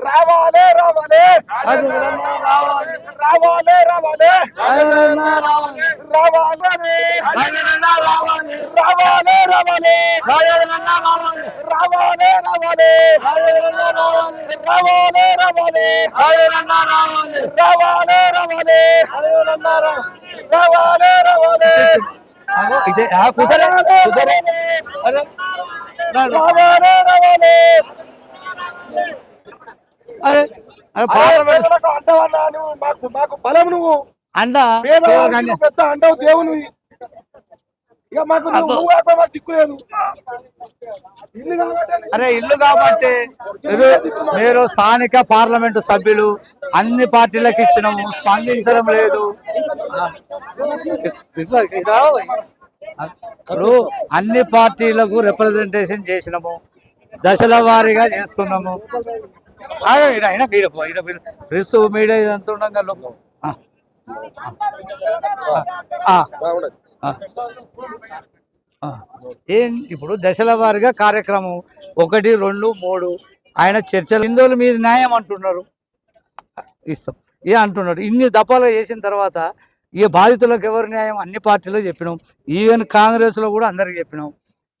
రావాలే రావాలే రాజేంద్రన్న రావాలి రావాలే రావాలే రాజేంద్రన్న రావాలి రావాలే రాజేంద్రన్న రావాలి రావాలే రావాలే రాజేంద్రన్న రావాలి రావాలే రావాలే రాజేంద్రన్న రావాలి రావాలే రావాలే రాజేంద్రన్న రావాలి రావాలే రావాలే రాజేంద్రన్న మాకు మాకు బలం నువ్వు. అండ. పేదవాళ్ళకి నువ్వు పెద్ద అండవు దేవునివి. ఇక మాకు నువ్వు నువ్వు కాకపోతే మాకు దిక్కు లేదు. ఇల్లు కాబట్టి అని అరే ఇల్లు కాబట్టి మీరు స్థానిక పార్లమెంటు సభ్యులు అన్ని పార్టీలకు ఇచ్చినాము స్పందించడం లేదు? ఇప్పుడు అన్ని పార్టీలకు రిప్రజెంటేషన్ చేసినాము దశల వారీగా చేస్తున్నాము. ఆ, ఈడ- ప్రెస్ మీడియా ఇదంతా ఉండగా లోపల. ఏం ఇప్పుడు దశల వారిగా కార్యక్రమం. ఒకటి రెండు మూడు. ఆయన చర్చలు హిందువుల మీద న్యాయం అంటున్నారు. ఇస్తాం. ఏ అంటున్నాడు? ఇన్ని దఫాలు చేసిన తర్వాత ఈ బాధితులకు ఎవరు న్యాయం? అన్ని పార్టీలో చెప్పినాం. ఈవెన్ కాంగ్రెస్లో కూడా అందరికి చెప్పినాం.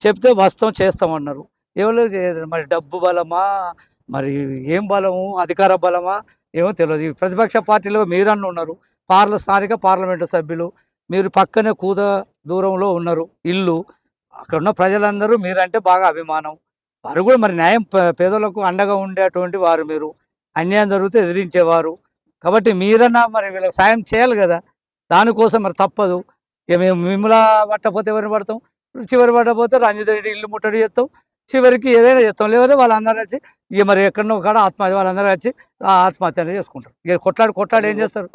చెప్తే వస్తాం చేస్తామన్నారు ఎవరు చేయలేదు? మరి డబ్బు బలమా? మరి ఏం బలము? అధికార బలమా? ఏమో తెలియదు ప్రతిపక్ష పార్టీలో మీరన్న ఉన్నారు. పార్ల స్థానిక పార్లమెంటు సభ్యులు. మీరు పక్కనే కూత దూరంలో ఉన్నారు. ఇల్లు. అక్కడ ఉన్న ప్రజలందరూ మీరంటే బాగా అభిమానం. వారు కూడా మరి న్యాయం పే- పేదలకు అండగా ఉండేటువంటి వారు మీరు. అన్యాయం జరిగితే ఎదిరించేవారు. కాబట్టి మీరన్నా మరి వీళ్ళకి సాయం చేయాలి కదా. దానికోసం మరి తప్పదు. ఇక మేము మిమ్మల్ని పట్టకపోతే ఎవరిని పడతాం? చివరి పట్టకపోతే రంజిత్ రెడ్డి ఇల్లు ముట్టడి చేస్తాం. చివరికి ఏదైనా చేస్తాం. లేకపోతే వాళ్ళందరూ వచ్చి ఇక మరి ఎక్కడనో కాడ ఆత్మహత్య వాళ్ళందరూ వచ్చి ఆ ఆత్మహత్య అనేది చేసుకుంటారు. ఇక కొట్లాడి కొట్లాడి ఏం చేస్తారు?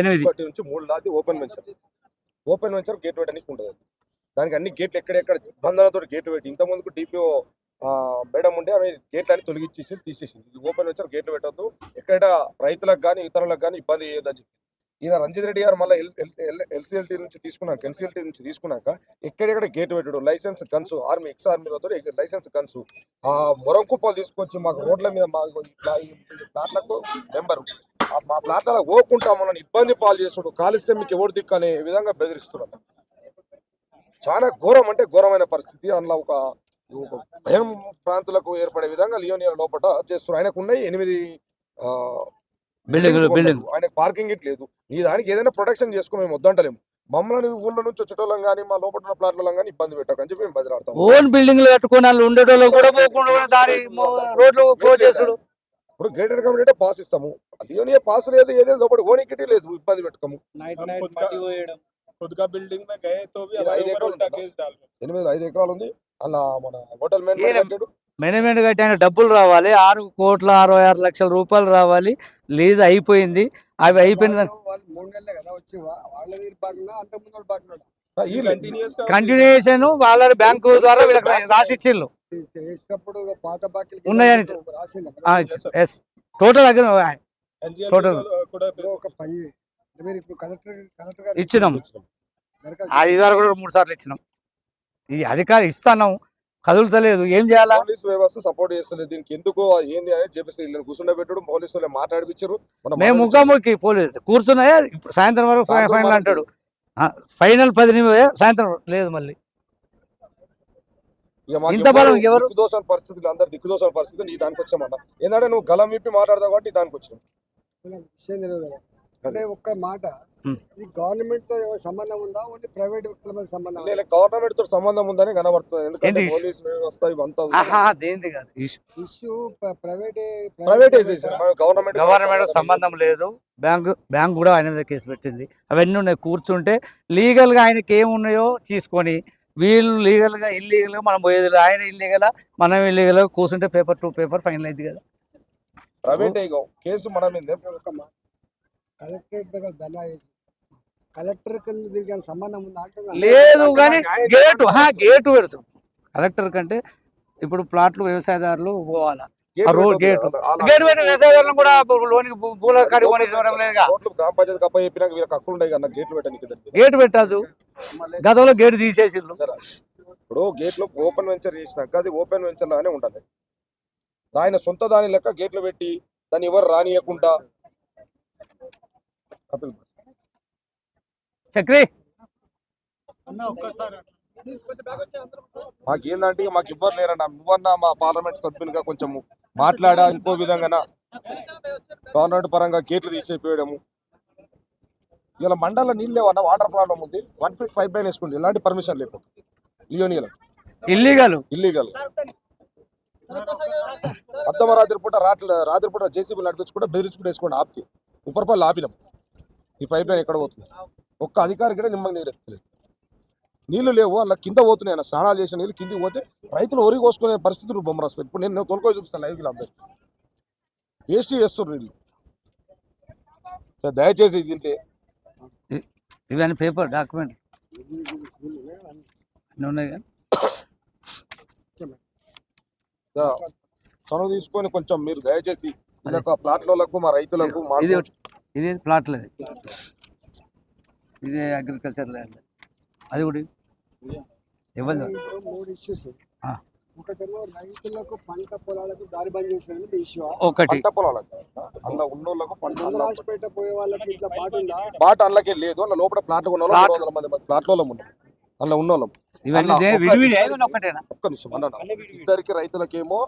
ఎనిమిది. నుంచి మూడు దాటి open venture. Open venture gate పెట్టడానికి ఉంటుంది దానికి అన్ని గేట్లు ఎక్కడెక్కడ బంధనతో గేట్లు పెట్టి ఇంత ముందుకు డిపిఓ మేడం ఉంటే ఆమె గేట్లు అన్ని తొలగించేసి తీసేసింది. ఇది ఓపెన్ వెంచర్ గేట్లు పెట్టద్దు. ఎక్కడ రైతులకు కానీ ఇతరులకు కానీ ఇబ్బంది చేయొద్దని చెప్పి. ఈయన రంజిత్ రెడ్డి గారు మళ్ళీ ఎల్సీఎల్టీ నుంచి తీసుకున్నాక ఎన్సీఎల్టీ నుంచి తీసుకున్నాక ఎక్కడెక్కడ గేట్ పెట్టాడు? లైసెన్స్ గన్స్ ఆర్మీ ఎక్స్ ఆర్మీలతో లైసెన్స్ గన్స్ ఆ మొరం కుప్పలు తీసుకొచ్చి మాకు రోడ్ల మీద మాకు ఇట్లా ఈ ప్లాట్లకు నెంబరు మా ప్లాట్లలో పోకుండా మనల్ని ఇబ్బంది పాలు చేస్తుడు కాలిస్తే మీకు ఎవరు దిక్కు అనే విధంగా బెదిరిస్తున్నాడు. చాలా ఘోరం అంటే ఘోరమైన పరిస్థితి. అందులో ఒక భయం ప్రాంతాలకు ఏర్పడే విధంగా లియోనియర్ లోపల చేస్తున్నారు. ఆయనకు ఉన్నాయి ఎనిమిది బిల్డింగ్ ఆయనకు పార్కింగ్ ఇట్ లేదు. నీ దానికి ఏదైనా ప్రొటెక్షన్ చేసుకుని మేము వద్దంటలేము. మమ్మల్ని ఊళ్ళో నుంచి వచ్చేటోళ్ళం కానీ మా లోపల ఉన్న ప్లాట్లలో కానీ ఇబ్బంది పెట్టకని చెప్పి మేము బదిలాడతాం. ఓన్ బిల్డింగ్ కట్టుకుని వాళ్ళు ఉండేటోళ్ళు కూడా పోకుండా దారి రోడ్లు క్లోజ్ చేసుడు. ఇప్పుడు గ్రేటర్ కమిటీ అంటే పాస్ ఇస్తాము. అలియోనియే పాస్ లేదు ఏదైనా లోపల ఓనికిటీ లేదు ఇబ్బంది పెట్టుకోము. బిల్డింగ్ ఎనిమిది ఐదు ఎకరాలు ఉంది. అలా మన హోటల్ మేనేజ్మెంట్ మేనేజ్మెంట్ కట్టి ఆయన డబ్బులు రావాలి. ఆరు కోట్ల అరవై ఆరు లక్షల రూపాయలు రావాలి. లేదు అయిపోయింది. అవి అయిపోయిన కంటిన్యూషన్ వాళ్ళ బ్యాంకు ద్వారా వీళ్ళకి రాసిచ్చిళ్ళు. ఉన్నాయని ఎస్ టోటల్ దగ్గర టోటల్ ఇచ్చినాం. అది కూడా మూడు సార్లు ఇచ్చినాం. ఈ అధికారి ఇస్తాను కదులుతలేదు. ఏం చేయాలా? పోలీస్ వ్యవస్థ సపోర్ట్ చేస్తలేదు దీనికి ఎందుకు? ఏంది అనేది చెప్పేసి వీళ్ళని కూర్చుండబెట్టడు పోలీసు వాళ్ళు మాట్లాడిపించారు మేము ముఖాముఖి పోలేదు కూర్చున్నాయా? ఇప్పుడు సాయంత్రం వరకు ఫైనల్ అంటాడు. ఫైనల్ పది నిమిషం సాయంత్రం లేదు మళ్ళీ. ఇంత బలం ఎవరు? దిక్కుదోసని పరిస్థితులు అందరు దిక్కుదోసని పరిస్థితి నీ దానికి వచ్చామన్న ఏంటంటే నువ్వు గలం విప్పి మాట్లాడతావు కాబట్టి దానికి వచ్చావు. ఒక్క మాట గవర్నమెంట్తో సంబంధం ఉందా? ఓన్లీ ప్రైవేట్ వ్యక్తుల మీద సంబంధం గవర్నమెంట్తో సంబంధం ఉందని కనబడుతుంది. ఎందుకంటే? పోలీస్ వ్యవస్థ ఇవంతా ఆహా దేంది కాదు. Issue. Issue private privatization government government సంబంధం లేదు. బ్యాంకు బ్యాంక్ కూడా ఆయన మీద కేసు పెట్టింది. అవన్నీ ఉన్నాయి కూర్చుంటే లీగల్గా ఆయనకి ఏమున్నాయో తీసుకొని వీళ్ళు లీగల్గా ఇల్లీగల్గా మనం పోయేది. ఆయన ఇల్లీగల్ మనం ఇల్లీగల్ కూర్చుంటే పేపర్ టు పేపర్ ఫైనల్ అయింది కదా. ప్రైవేట్ కేసు మన కలెక్టరేట్ దగ్గర ధర్నా చేసి కలెక్టర్ దీనికి ఏమైనా సంబంధం ఉందా లేదు కానీ గేటు గేటు పెడుతుంది కలెక్టర్ కంటే ఇప్పుడు ప్లాట్లు వ్యవసాయదారులు పోవాలా? ఆ రోడ్ గేట్. గేటు పెట్టి వ్యవసాయదారులను కూడా లోనికి భూ- భూల కాడి కొనివ్వడం లేదుగా రోడ్లు గ్రామ పంచాయతీ కప్ప చెప్పినాక వీళ్ళకి హక్కులు ఉన్నాయి కదా గేట్లు పెట్టడానికి దానికి. గేటు పెట్టద్దు. గతంలో గేటు తీసేసిండ్రు సరే. ఇప్పుడు గేట్లో ఓపెన్ వెంచర్ చేసినాక అది ఓపెన్ వెంచర్ లాగానే ఉండాలి. ఆయన సొంత దాని లెక్క గేట్లు పెట్టి దాన్ని ఎవరు రానియకుండా చక్రి! మాకు ఏందంటే ఇక మాకు ఇవ్వరు లేరన్న. నువ్వన్నా మా పార్లమెంట్ సభ్యునిగా కొంచెం మాట్లాడా ఇంకో విధంగా గవర్నమెంట్ పరంగా గేట్లు తీసేపోయడము. ఇలా మండల నీళ్ళు లేవన్న వాటర్ ప్రాబ్లం ఉంది. వన్ ఫీట్ పైప్ లైన్ వేసుకోండి. ఎలాంటి పర్మిషన్ లేకుండా లియోనియల్ ఇల్లీగల్. ఇల్లీగల్ అద్దమ రాత్రి పూట రాత్రి రాత్రి పూట జేసీబీ నడిపించుకుంటే బెదిరించుకుంటే వేసుకోండి ఆపితే. ఉపరపల్లి ఆపినాం. ఈ పైప్ లైన్ ఎక్కడ పోతుంది? ఒక్క అధికారి కూడా నిమ్మకి నీరు ఎత్తలేదు. నీళ్ళు లేవు అలా కింద పోతున్నాయి అన్న స్నానాలు చేసిన నీళ్ళు కిందికి పోతే రైతులు ఒరి కోసుకునే పరిస్థితులు బొమ్మరాసు ఇప్పుడు నేను తొలకో చూపిస్తాను లైవ్కి అందరికి. వేస్ట్ చేస్తున్నారు నీళ్ళు దయచేసి దీంట్లో ఇవన్నీ పేపర్ డాక్యుమెంట్. ఉన్నాయి కానీ చనువు తీసుకొని కొంచెం మీరు దయచేసి ప్లాట్లకు మా రైతులకు ఇది మాకు ఇది ప్లాట్లు ఇది ఇది అగ్రికల్చర్ ల్యాండ్ అది కూడా ఇవ్వదు పంట పొలాలకు దారి బంద్ చేసేది ఇష్యూ ఒకటి. పంట పొలాలకు. అందులో ఉన్నోళ్ళకు పంట పోయే వాళ్ళకి ఇట్లా పాట ఉందా? బాట అందులోకే లేదు. అందులో లోపల ప్లాట్ ఉన్న ప్లాట్. మంది ప్లాట్లో అందులో ఉన్నోళ్ళం. ఇవన్నీ ఒక్క నిమిషం. అన్న ఇద్దరికి రైతులకేమో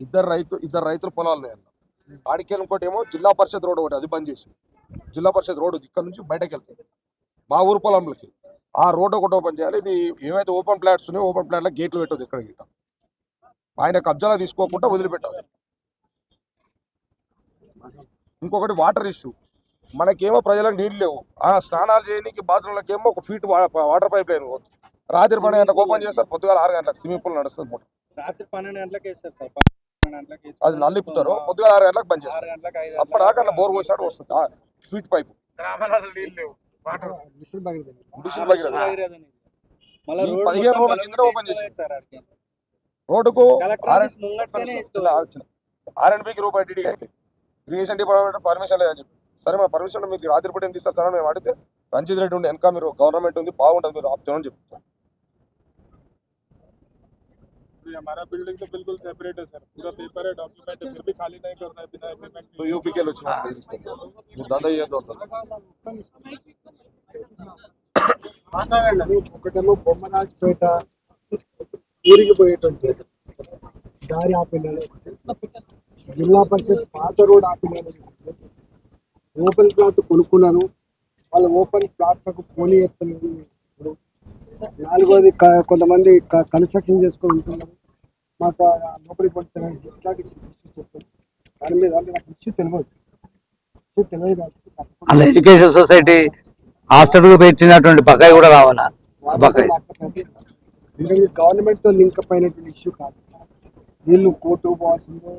ఇద్దరు రైతు ఇద్దరు రైతుల పొలాలు ఉన్నాయి ఆడికి ఇంకోటి ఏమో జిల్లా పరిషత్ రోడ్ ఒకటి అది బంద్ చేసి జిల్లా పరిషత్ రోడ్ ఇక్కడ నుంచి బయటకు వెళ్తుంది మా ఊరు పొలంలోకి. ఆ రోడ్ ఒకటి ఓపెన్ చేయాలి. ఇది ఏవైతే ఓపెన్ ప్లాట్స్ ఉన్నాయో ఓపెన్ ప్లాట్లో గేట్లు పెట్టదు ఇక్కడ గిట్ట ఆయన కబ్జాలో తీసుకోకుండా వదిలిపెట్టాలి. ఇంకొకటి వాటర్ ఇష్యూ. మనకేమో ప్రజలకు నీళ్ళు లేవు. ఆ స్నానాలు చేయడానికి బాత్రూమ్లకేమో ఒక ఫీట్ వాటర్ పైప్ లైన్ రాత్రి పన్నెండు గంటలకు ఓపెన్ చేస్తారు. పొద్దుగాల ఆరు గంటలకు స్విమ్మింగ్ పూల్ నడుస్తుంది రాత్రి పన్నెండు గంటలకు వేస్తారు సార్. అది నల్లిపుతారు పొద్దుగాల ఆరు గంటలకు బంద్ చేస్తారు. అప్పటిదాకా బోర్ పోసాడు వస్తుంది. ఆ ఫీట్ పైప్. పదిహేను రోజుల కింద ఓపెన్ చేసి. రోడ్డుకు కలెక్టర్ ఆర్ ఆఫీస్ ముంగట్లోనే చిన్న ఆర్ఎన్బికి రూపాయి డిడి ఇరిగేషన్ డిపార్ట్మెంట్ పర్మిషన్ లేదని చెప్పి. సరే మా పర్మిషన్ మీకు రాత్రి పూట ఎంత ఇస్తారు సార్ అని మేము అడిగితే రంజిత్ రెడ్డి ఉండి వెనక మీరు గవర్నమెంట్ ఉంది బాగుంటుంది మీరు ఆపుతామని చెప్తారు. ये हमारा बिल्डिंग तो बिल्कुल सेपरेट है सर पूरा पेपर है डॉक्यूमेंट है फिर भी खाली नहीं करना है बिना एग्रीमेंट నువ్వు యూపీకి వెళ్ళి వచ్చి మాకు బెదిరిస్తావు. నువ్వు దందా చేయొద్దు అంటారు ఒకటేమో బొమ్మరాజపేట ఊరికి పోయేటువంటి దారి ఆపినాడు జిల్లా పరిషత్ పాత రోడ్ ఆపినాడు ఓపెన్ ప్లాట్ కొనుక్కున్నాను వాళ్ళు ఓపెన్ ప్లాట్లకు పోనీ ఎత్తలేదు ఇప్పుడు నాలుగోది క- కొంతమంది క- కన్స్ట్రక్షన్ చేసుకొని ఉంటున్నారు మాకు లోపలికి issues చెప్పారు. దాని మీద నాకు ఇష్యూ తెలియదు ఇష్యూ తెలియదు అలా ఎడ్యుకేషన్ సొసైటీ హాస్టల్ పెట్టినటువంటి బకాయి కూడా రావాలా? బకాయి. గవర్నమెంట్తో లింక్ అప్ అయినటువంటి ఇష్యూ కాదు. వీళ్ళు కోర్టు పోవాల్సిందే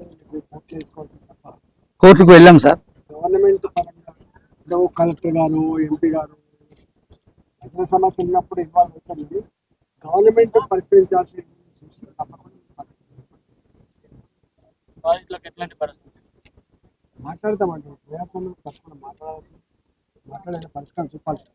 కోర్టు చేసుకోవాల్సింది తప్ప. కోర్టుకు వెళ్ళాం సార్. గవర్నమెంట్ పరంగా కలెక్టర్ గారు ఎంపీ గారు ప్రజల సమస్య ఉన్నప్పుడు కానీ గవర్నమెంట్ పరిష్కరించాల్సిన issues తప్పకుండా బాధితులకు ఎట్లాంటి పరిస్థితి? మాట్లాడతామండి. ప్రయాసంలో తప్పకుండా మాట్లాడాల్సి మాట్లాడే పరిష్కారం చూపాల్సి